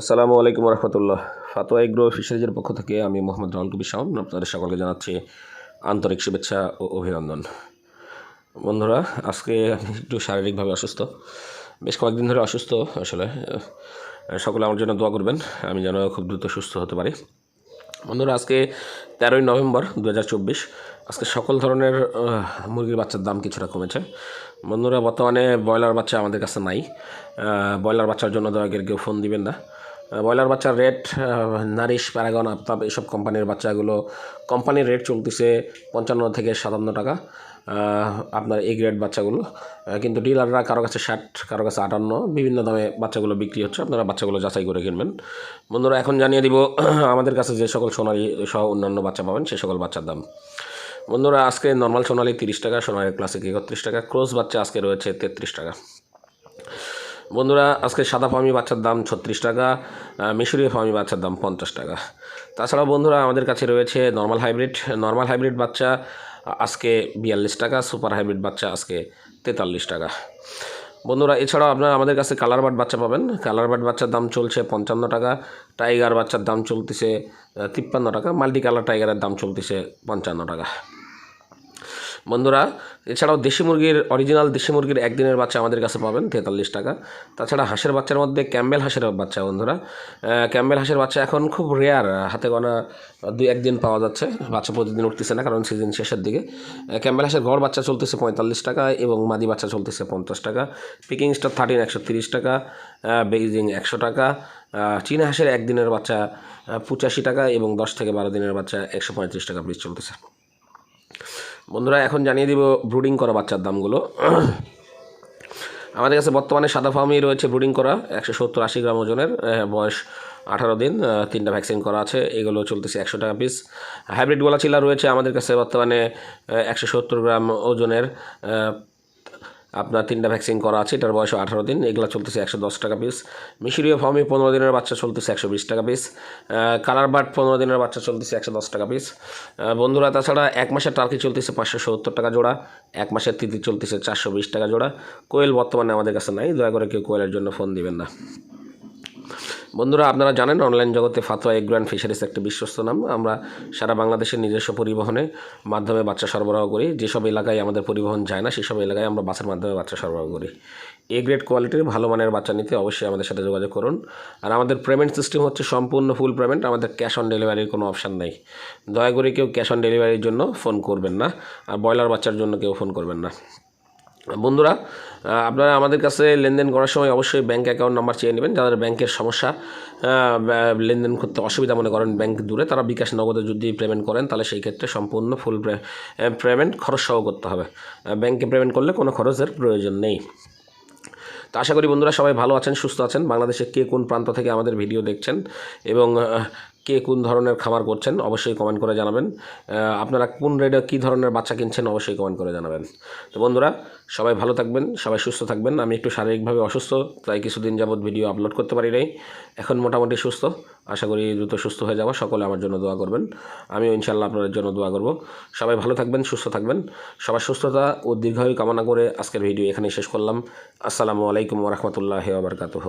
আসসালামু আলাইকুম রহমতুল্লাহ। ফাতোয়া এগ্রো ফিশারিজের পক্ষ থেকে আমি মোহাম্মদ রাহুল কবির শাহন আপনাদের সকলকে জানাচ্ছি আন্তরিক শুভেচ্ছা ও অভিনন্দন। বন্ধুরা, আজকে আমি একটু শারীরিকভাবে অসুস্থ। বেশ কয়েকদিন ধরে অসুস্থ আসলে। সকলে আমার জন্য দোয়া করবেন। আমি যেন খুব দ্রুত সুস্থ হতে পারি। বন্ধুরা, আজকে তেরোই নভেম্বর দু হাজার চব্বিশ। আজকে সকল ধরনের মুরগির বাচ্চার দাম কিছুটা কমেছে। বন্ধুরা, বর্তমানে ব্রয়লার বাচ্চা আমাদের কাছে নাই। ব্রয়লার বাচ্চার জন্য দয়া করে কেউ ফোন দিবেন না। ব্রয়লার বাচ্চার রেট নারিশ, প্যারাগন, আফতাব এসব কোম্পানির বাচ্চাগুলো, কোম্পানির রেট চলতেছে পঞ্চান্ন থেকে সাতান্ন টাকা আপনার এ গ্রেড বাচ্চাগুলো। কিন্তু ডিলাররা কারও কাছে ষাট, কারও কাছে আটান্ন, বিভিন্ন দামে বাচ্চাগুলো বিক্রি হচ্ছে, আপনারা বাচ্চাগুলো যাচাই করে কিনবেন। বন্ধুরা, এখন জানিয়ে দিব, আমাদের কাছে যে সকল সোনালি সহ অন্যান্য বাচ্চা পাবেন, সে সকল বাচ্চার দাম। বন্ধুরা, আজকে নর্মাল সোনালি তিরিশ টাকা, সোনালি ক্লাসিক একত্রিশ টাকা ক্রোজ বাচ্চা আজকে রয়েছে তেত্রিশ টাকা। বন্ধুরা, আজকে সাদা ফার্মি বাচ্চার দাম ছত্রিশ টাকা মিশরীয় ফার্মি বাচ্চার দাম পঞ্চাশ টাকা। তাছাড়াও বন্ধুরা, আমাদের কাছে রয়েছে নর্মাল হাইব্রিড নর্মাল হাইব্রিড বাচ্চা, আজকে বিয়াল্লিশ টাকা সুপার হাইব্রিড বাচ্চা আজকে তেতাল্লিশ টাকা। বন্ধুরা, এছাড়াও আপনারা আমাদের কাছে কালার বাট বাচ্চা পাবেন। কালার বাট বাচ্চার দাম চলছে পঞ্চান্ন টাকা টাইগার বাচ্চার দাম চলতেছে তিপ্পান্ন টাকা মাল্টি কালার টাইগারের দাম চলতেছে পঞ্চান্ন টাকা। বন্ধুরা, এছাড়াও দেশি মুরগির অরিজিনাল দেশি মুরগির একদিনের বাচ্চা আমাদের কাছে পাবেন, তেতাল্লিশ টাকা। তাছাড়া হাঁসের বাচ্চার মধ্যে ক্যাম্বেল হাঁসের বাচ্চা বন্ধুরা। ক্যাম্বেল হাঁসের বাচ্চা এখন খুব রেয়ার হাতে গোনা দুই একদিন পাওয়া যাচ্ছে, বাচ্চা প্রতিদিন উঠতেছে না, কারণ সিজন শেষের দিকে। ক্যাম্বেল হাঁসের ঘর বাচ্চা চলতেছে পঁয়তাল্লিশ টাকা এবং মাদি বাচ্চা চলতেছে পঞ্চাশ টাকা। পিকিং স্টার থার্টিন একশো তিরিশ টাকা বেইজিং একশো টাকা চীনা হাঁসের একদিনের বাচ্চা পঁচাশি টাকা এবং দশ থেকে বারো দিনের বাচ্চা একশো পঁয়ত্রিশ টাকা পিস চলতেছে। বন্ধুরা, এখন জানিয়ে দিব ব্রুডিং করা বাচ্চার দামগুলো। আমাদের কাছে বর্তমানে সাদা ফার্মেই রয়েছে ব্রুডিং করা, একশো সত্তর আশি গ্রাম ওজনের বয়স আঠারো দিন তিনটা ভ্যাকসিন করা আছে, এগুলো চলতেছে একশো টাকা পিস হাইব্রিড গোলা চিলা রয়েছে আমাদের কাছে বর্তমানে একশো সত্তর গ্রাম ওজনের আপনার তিনটা ভ্যাকসিন করা আছে, এটার বয়স আঠারো দিন, এগুলো চলতেছে একশো দশ টাকা পিস মিশরীয় ফর্মে পনেরো দিনের বাচ্চা চলতেছে একশো বিশ টাকা পিস কালার বার্ড পনেরো দিনের বাচ্চা চলতেছে একশো দশ টাকা পিস বন্ধুরা, তাছাড়া এক মাসের টার্কি চলতেছে পাঁচশো সত্তর টাকা জোড়া, এক মাসের তিথি চলতেছে চারশো বিশ টাকা জোড়া। কোয়েল বর্তমানে আমাদের কাছে নাই, দয়া করে কেউ কোয়েলের জন্য ফোন দিবেন না। বন্ধুরা, আপনারা জানেন অনলাইন জগতে ফাতোয়া এগ্রো অ্যান্ড ফিশারিস একটি বিশ্বস্ত নাম। আমরা সারা বাংলাদেশের নিজস্ব পরিবহনে মাধ্যমে বাচ্চা সরবরাহ করি। যেসব এলাকায় আমাদের পরিবহন যায় না, সেসব এলাকায় আমরা বাসের মাধ্যমে বাচ্চা সরবরাহ করি। এ গ্রেড কোয়ালিটির ভালো মানের বাচ্চা নিতে অবশ্যই আমাদের সাথে যোগাযোগ করুন। আর আমাদের পেমেন্ট সিস্টেম হচ্ছে সম্পূর্ণ ফুল পেমেন্ট, আমাদের ক্যাশ অন ডেলিভারির কোনো অপশান নেই। দয়া করে কেউ ক্যাশ অন ডেলিভারির জন্য ফোন করবেন না, আর ব্রয়লার বাচ্চার জন্য কেউ ফোন করবেন না। বন্ধুরা আপনারা আমাদের কাছে লেনদেন করার সময় অবশ্যই ব্যাঙ্ক অ্যাকাউন্ট নাম্বার চেয়ে নেবেন। যাদের ব্যাংকের সমস্যা লেনদেন করতে অসুবিধা মনে করেন ব্যাংক দূরে, তারা বিকাশ নগদে যদি পেমেন্ট করেন, তাহলে সেই ক্ষেত্রে সম্পূর্ণ ফুল পেমেন্ট খরচ সহ করতে হবে। ব্যাংকে পেমেন্ট করলে কোনো খরচের প্রয়োজন নেই। তো আশা করি বন্ধুরা সবাই ভালো আছেন, সুস্থ আছেন। বাংলাদেশে কে কোন প্রান্ত থেকে আমাদের ভিডিও দেখছেন এবং কে কোন ধরনের খামার করছেন অবশ্যই কমেন্ট করে জানাবেন। আপনারা কোন রেটে কী ধরনের বাচ্চা কিনছেন অবশ্যই কমেন্ট করে জানাবেন। তো বন্ধুরা, সবাই ভালো থাকবেন, সবাই সুস্থ থাকবেন। আমি একটু শারীরিকভাবে অসুস্থ, তাই কিছুদিন যাবৎ ভিডিও আপলোড করতে পারি নাই। এখন মোটামুটি সুস্থ। আশা করি দ্রুত সুস্থ হয়ে যাওয়া সকলে আমার জন্য দোয়া করবেন। আমিও ইনশাল্লাহ আপনাদের জন্য দোয়া করব। সবাই ভালো থাকবেন, সুস্থ থাকবেন। সবার সুস্থতা ও দীর্ঘায়ু কামনা করে আজকের ভিডিও এখানেই শেষ করলাম। আসসালামু আলাইকুম রহমতুল্লাহ আবরকাতহ